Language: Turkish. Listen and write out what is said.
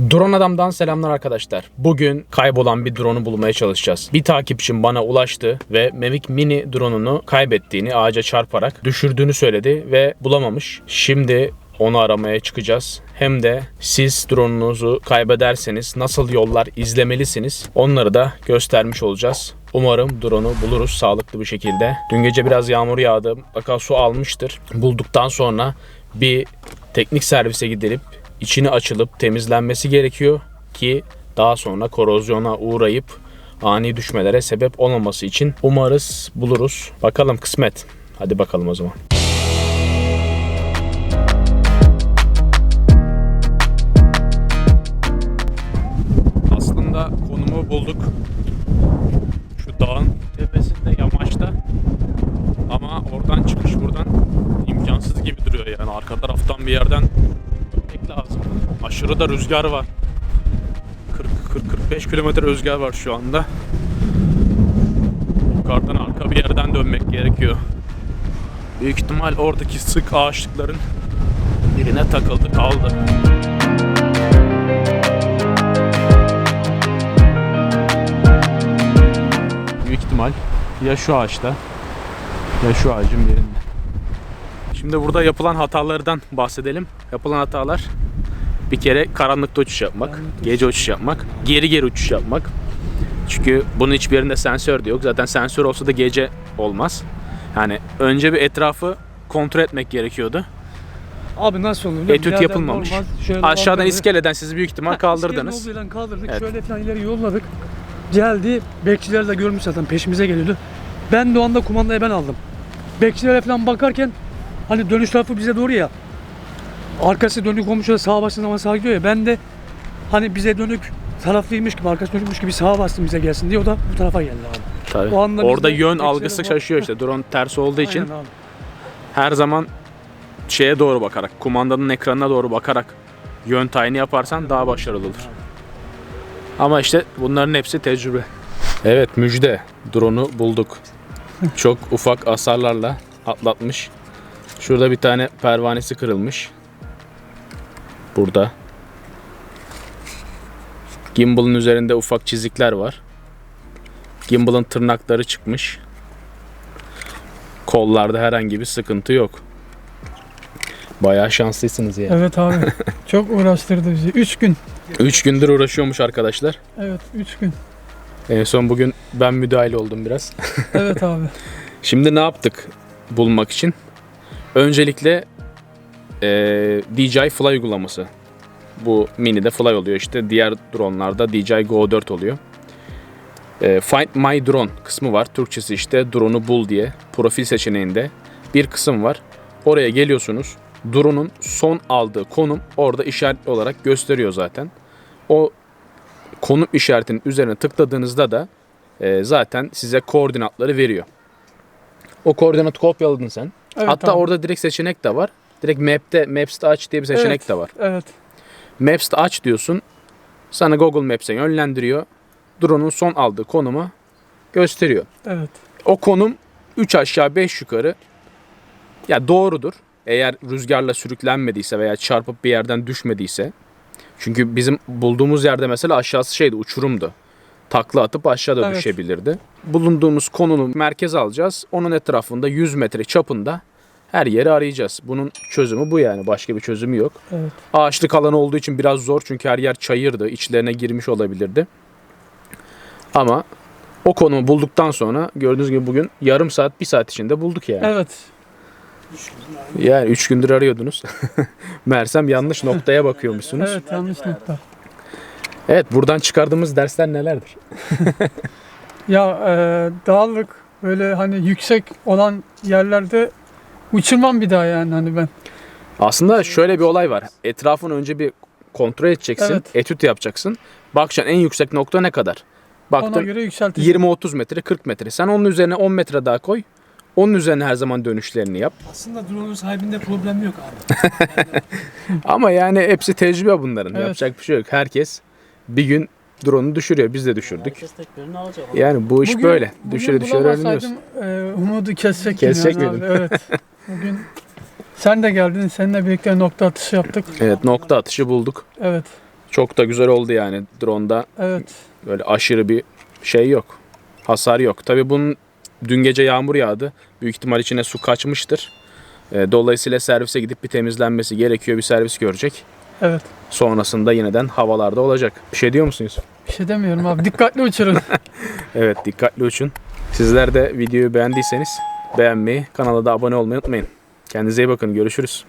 Drone Adam'dan selamlar arkadaşlar. Bugün kaybolan bir drone'u bulmaya çalışacağız. Bir takipçim bana ulaştı ve Mavic Mini drone'unu kaybettiğini, ağaca çarparak düşürdüğünü söyledi ve bulamamış. Şimdi onu aramaya çıkacağız. Hem de siz drone'unuzu kaybederseniz nasıl yollar izlemelisiniz onları da göstermiş olacağız. Umarım drone'u buluruz sağlıklı bir şekilde. Dün gece biraz yağmur yağdı. Mutlaka su almıştır. Bulduktan sonra bir teknik servise gidilip içini açılıp temizlenmesi gerekiyor ki daha sonra korozyona uğrayıp ani düşmelere sebep olmaması için umarız buluruz. Bakalım kısmet. Hadi bakalım o zaman. Aslında konumu bulduk. Şu dağın tepesinde yamaçta. Ama oradan çıkış buradan imkansız gibi duruyor yani arka taraftan bir yerden. Aşırı da rüzgar var. 40-45 kilometre rüzgar var şu anda. Yukarıdan arka bir yerden dönmek gerekiyor. Büyük ihtimal oradaki sık ağaçlıkların birine takıldı kaldı. Büyük ihtimal ya şu ağaçta ya şu ağacın birinde. Şimdi burada yapılan hatalardan bahsedelim. Yapılan hatalar bir kere karanlıkta uçuş yapmak, gece uçuş yapmak, geri geri uçuş yapmak. Çünkü bunun hiçbir yerinde sensör de yok. Zaten sensör olsa da gece olmaz. Yani önce bir etrafı kontrol etmek gerekiyordu. Abi nasıl olur? Etüt yapılmamış. Aşağıdan iskeleden sizi büyük ihtimal kaldırdınız. iskelenin kaldırdık. Evet. Şöyle falan ileri yolladık. Geldi. Bekçiler de görmüş zaten peşimize geliyordu. Ben de o anda kumandayı ben aldım. Bekçilere falan bakarken hani dönüş tarafı bize doğru ya. Arkası dönük olmuş sağa bastığın zaman sağa gidiyor ya. Ben de hani bize dönük taraflıymış gibi arkası dönükmüş gibi sağa bastım bize gelsin diye o da bu tarafa geldi abi. Tabii. O anda Orada yön algısı şaşıyor işte. Drone ters olduğu için Aynen abi. her zaman şeye doğru bakarak, kumandanın ekranına doğru bakarak yön tayini yaparsan daha başarılı olur. Ama işte bunların hepsi tecrübe. Evet müjde. Drone'u bulduk. Çok ufak hasarlarla atlatmış. Şurada bir tane pervanesi kırılmış. Burada. Gimbal'ın üzerinde ufak çizikler var. Gimbal'ın tırnakları çıkmış. Kollarda herhangi bir sıkıntı yok. Bayağı şanslısınız yani. Evet abi. Çok uğraştırdı bizi. 3 gün. 3 gündür uğraşıyormuş arkadaşlar. Evet 3 gün. En son bugün ben müdahil oldum biraz. Evet abi. Şimdi ne yaptık bulmak için? Öncelikle eee DJI Fly uygulaması. Bu mini'de Fly oluyor işte. Diğer dronelarda DJI Go 4 oluyor. Eee, Find My Drone kısmı var. Türkçesi işte drone'u bul diye. Profil seçeneğinde bir kısım var. Oraya geliyorsunuz. Drone'un son aldığı konum orada işaretli olarak gösteriyor zaten. O konum işaretinin üzerine tıkladığınızda da eee, zaten size koordinatları veriyor. O koordinatı kopyaladın sen. Evet Hatta abi. orada direkt seçenek de var. Direkt Map'te Maps'te aç diye bir seçenek Evet. de var. Evet. Maps'te aç diyorsun. Sana Google Maps'e yönlendiriyor. Drone'un son aldığı konumu gösteriyor. Evet. O konum 3 aşağı 5 yukarı ya doğrudur. Eğer rüzgarla sürüklenmediyse veya çarpıp bir yerden düşmediyse. Çünkü bizim bulduğumuz yerde mesela aşağısı şeydi uçurumdu. Takla atıp aşağıda Evet. düşebilirdi. Bulunduğumuz konunu merkeze alacağız. Onun etrafında 100 metre çapında her yeri arayacağız. Bunun çözümü bu yani. Başka bir çözümü yok. Evet. Ağaçlık alan olduğu için biraz zor çünkü her yer çayırdı. İçlerine girmiş olabilirdi. Ama o konumu bulduktan sonra gördüğünüz gibi bugün yarım saat, bir saat içinde bulduk yani. Evet. Yani üç gündür arıyordunuz. Mersem yanlış noktaya bakıyormuşsunuz. Evet. Evet yanlış nokta. buradan çıkardığımız dersler nelerdir? Ya e, dağlık böyle hani yüksek olan yerlerde uçurmam bir daha yani hani ben. Aslında şöyle bir olay var. Etrafını önce bir kontrol edeceksin. Evet. Etüt yapacaksın. Bakacaksın en yüksek nokta ne kadar? Ona Baktın göre yükselteceğim. 20-30 metre, 40 metre. Sen onun üzerine 10 metre daha koy. Onun üzerine her zaman dönüşlerini yap. Aslında drone'un sahibinde problem yok abi. Ama yani hepsi tecrübe bunların. Evet. Yapacak bir şey yok. Herkes bir gün drone'u düşürüyor. Biz de düşürdük. Herkes alacak. Yani bu iş Bugün- böyle. bugün Düşüre düşüre öğreniyorsun. bulamasaydım, e, umudu Kesecek yani miydin? abi. Evet. Bugün sen de geldin. Seninle birlikte nokta atışı yaptık. Evet nokta atışı bulduk. Evet. Çok da güzel oldu yani. Drone'da Evet. böyle aşırı bir şey yok. Hasar yok. Tabii bunun dün gece yağmur yağdı. Büyük ihtimal içine su kaçmıştır. E, Dolayısıyla servise gidip bir temizlenmesi gerekiyor. Bir servis görecek. Evet. Sonrasında yeniden havalarda olacak. Bir şey diyor musunuz? Bir şey demiyorum abi. Dikkatli uçurun. Evet dikkatli uçun. Sizler de videoyu beğendiyseniz beğenmeyi, kanala da abone olmayı unutmayın. Kendinize iyi bakın. Görüşürüz.